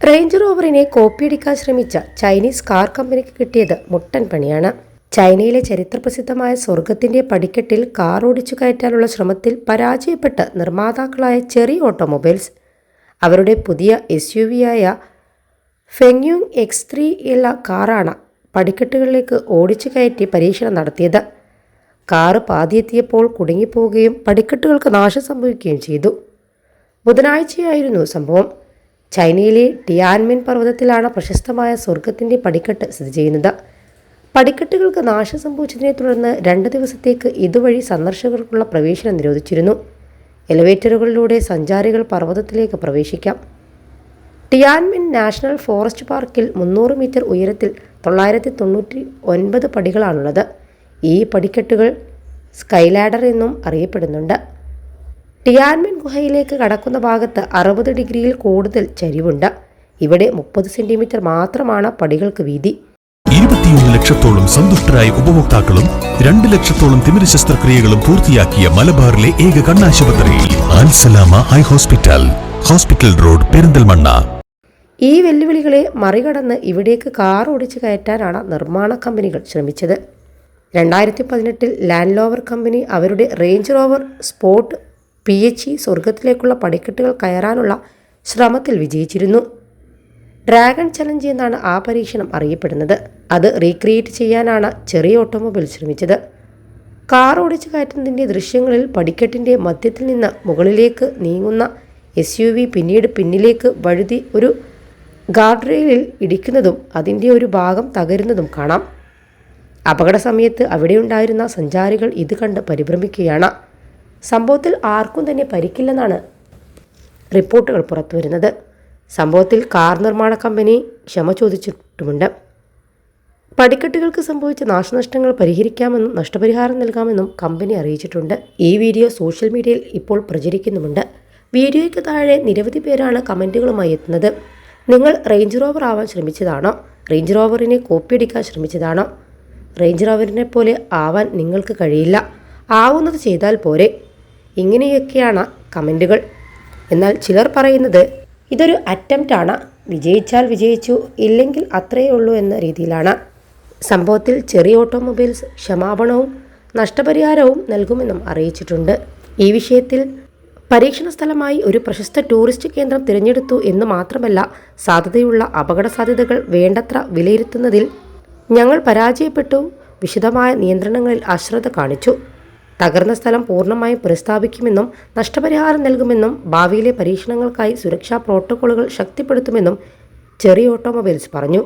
Range റോവറിനെ കോപ്പിയടിക്കാൻ ശ്രമിച്ച Chinese car കമ്പനിക്ക് കിട്ടിയത് മുട്ടൻ പണിയാണ്. ചൈനയിലെ ചരിത്രപ്രസിദ്ധമായ സ്വർഗത്തിന്റെ പടിക്കെട്ടിൽ കാർ ഓടിച്ചു കയറ്റാനുള്ള ശ്രമത്തിൽ പരാജയപ്പെട്ട നിർമ്മാതാക്കളായ ചെറിയ ഓട്ടോമൊബൈൽസ് അവരുടെ പുതിയ എസ് യു വിയായ ഫെങ്യുങ് എക്സ് ത്രീ ഉള്ള കാറാണ് പടിക്കെട്ടുകളിലേക്ക് ഓടിച്ചു കയറ്റി പരീക്ഷണം നടത്തിയത്. കാറ് പാതിയെത്തിയപ്പോൾ കുടുങ്ങിപ്പോവുകയും പടിക്കെട്ടുകൾക്ക് നാശം സംഭവിക്കുകയും ചെയ്തു. ബുധനാഴ്ചയായിരുന്നു സംഭവം. ചൈനയിലെ ടിയാൻമിൻ പർവതത്തിലാണ് പ്രശസ്തമായ സ്വർഗത്തിന്റെ പടിക്കെട്ട് സ്ഥിതി ചെയ്യുന്നത്. പടിക്കെട്ടുകൾക്ക് നാശം സംഭവിച്ചതിനെ തുടർന്ന് രണ്ട് ദിവസത്തേക്ക് ഇതുവഴി സന്ദർശകർക്കുള്ള പ്രവേശനം നിരോധിച്ചിരുന്നു. എലിവേറ്ററുകളിലൂടെ സഞ്ചാരികൾ പർവതത്തിലേക്ക് പ്രവേശിക്കാം. ടിയാൻമിൻ നാഷണൽ ഫോറസ്റ്റ് പാർക്കിൽ മുന്നൂറ് മീറ്റർ ഉയരത്തിൽ തൊള്ളായിരത്തി തൊണ്ണൂറ്റി ഒൻപത് പടികളാണുള്ളത്. ഈ പടിക്കെട്ടുകൾ സ്കൈലാഡർ എന്നും അറിയപ്പെടുന്നുണ്ട്. ടിയാൻമിൻ ഗുഹയിലേക്ക് കടക്കുന്ന ഭാഗത്ത് അറുപത് ഡിഗ്രിയിൽ കൂടുതൽ ചരിവുണ്ട്. ഇവിടെ മുപ്പത് സെന്റിമീറ്റർ മാത്രമാണ് പടികൾക്ക് വീതി. ഇരുപത്തിയൊന്ന് ലക്ഷത്തോളം സന്തുഷ്ടരായ ഉപഭോക്താക്കളും രണ്ട് ലക്ഷത്തോളം തിമിര ശസ്ത്രക്രിയകളും പൂർത്തിയാക്കിയ മലബാറിലെ ഏക കണ്ണാശുപത്രി Alsalama high hospital hospital road Perinthalmanna. ഈ വെല്ലുവിളികളെ മറികടന്ന് ഇവിടേക്ക് കാർ ഓടിച്ചു കയറ്റാനാണ് നിർമ്മാണ കമ്പനികൾ ശ്രമിച്ചത്. രണ്ടായിരത്തി പതിനെട്ടിൽ ലാൻഡ് ലോവർ കമ്പനി അവരുടെ Range Rover Sport P H സ്വർഗത്തിലേക്കുള്ള പടിക്കെട്ടുകൾ കയറാനുള്ള ശ്രമത്തിൽ വിജയിച്ചിരുന്നു. ഡ്രാഗൺ ചലഞ്ച് എന്നാണ് ആ പരീക്ഷണം അറിയപ്പെടുന്നത്. അത് റീക്രിയേറ്റ് ചെയ്യാനാണ് ചെറിയ ഓട്ടോമൊബൈൽ ശ്രമിച്ചത്. കാർ ഓടിച്ചു കയറ്റുന്നതിന്റെ ദൃശ്യങ്ങളിൽ പടിക്കെട്ടിന്റെ മധ്യത്തിൽ നിന്ന് മുകളിലേക്ക് നീങ്ങുന്ന എസ് യു വി പിന്നീട് പിന്നിലേക്ക് വഴുതി ഒരു ഗാർഡ് റെയിലിൽ ഇടിക്കുന്നതും അതിന്റെ ഒരു ഭാഗം തകരുന്നതും കാണാം. അപകട സമയത്ത് അവിടെയുണ്ടായിരുന്ന സഞ്ചാരികൾ ഇത് കണ്ട് പരിഭ്രമിക്കുകയാണ്. സംഭവത്തിൽ ആർക്കും തന്നെ പരിക്കില്ലെന്നാണ് റിപ്പോർട്ടുകൾ പുറത്തുവരുന്നത്. സംഭവത്തിൽ കാർ നിർമ്മാണ കമ്പനി ക്ഷമ ചോദിച്ചിട്ടുമുണ്ട്. പടിക്കെട്ടുകൾക്ക് സംഭവിച്ച നാശനഷ്ടങ്ങൾ പരിഹരിക്കാമെന്നും നഷ്ടപരിഹാരം നൽകാമെന്നും കമ്പനി അറിയിച്ചിട്ടുണ്ട്. ഈ വീഡിയോ സോഷ്യൽ മീഡിയയിൽ ഇപ്പോൾ പ്രചരിക്കുന്നുമുണ്ട്. വീഡിയോയ്ക്ക് താഴെ നിരവധി പേരാണ് കമന്റുകളുമായി എത്തുന്നത്. നിങ്ങൾ റേഞ്ച് റോവർ ആവാൻ ശ്രമിച്ചതാണോ? റേഞ്ച് റോവറിനെ കോപ്പിയടിക്കാൻ ശ്രമിച്ചതാണോ? റേഞ്ച് റോവറിനെ പോലെ ആവാൻ നിങ്ങൾക്ക് കഴിയില്ല. ആവുന്നത് ചെയ്താൽ പോരെ. ഇങ്ങനെയൊക്കെയാണ് കമന്റുകൾ എന്നാൽ ചിലർ പറയുന്നത് ഇതൊരു അറ്റംപ്റ്റാണ് വിജയിച്ചാൽ വിജയിച്ചു ഇല്ലെങ്കിൽ അത്രയേ ഉള്ളൂ എന്ന രീതിയിലാണ്. സംഭവത്തിൽ ചെറിയ ഓട്ടോമൊബൈൽസ് ക്ഷമാപണവും നഷ്ടപരിഹാരവും നൽകുമെന്നും അറിയിച്ചിട്ടുണ്ട്. ഈ വിഷയത്തിൽ പരീക്ഷണ സ്ഥലമായി ഒരു പ്രശസ്ത ടൂറിസ്റ്റ് കേന്ദ്രം തിരഞ്ഞെടുത്തു എന്ന് മാത്രമല്ല സാധ്യതയുള്ള അപകട സാധ്യതകൾ വേണ്ടത്ര വിലയിരുത്തുന്നതിൽ ഞങ്ങൾ പരാജയപ്പെട്ടു. വിശദമായ നിയന്ത്രണങ്ങളിൽ അശ്രദ്ധ കാണിച്ചു. തകർന്ന സ്ഥലം പൂർണമായും പുനഃസ്ഥാപിക്കുമെന്നും നഷ്ടപരിഹാരം നൽകുമെന്നും ഭാവിയിലെ പരീക്ഷണങ്ങൾക്കായി സുരക്ഷാ പ്രോട്ടോക്കോളുകൾ ശക്തിപ്പെടുത്തുമെന്നും ചെറിയ ഓട്ടോമൊബൈൽസ് പറഞ്ഞു.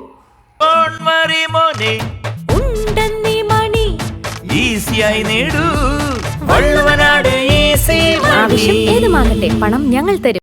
ആവശ്യം ഏതുമാകട്ടെ പണം ഞങ്ങൾ തരും.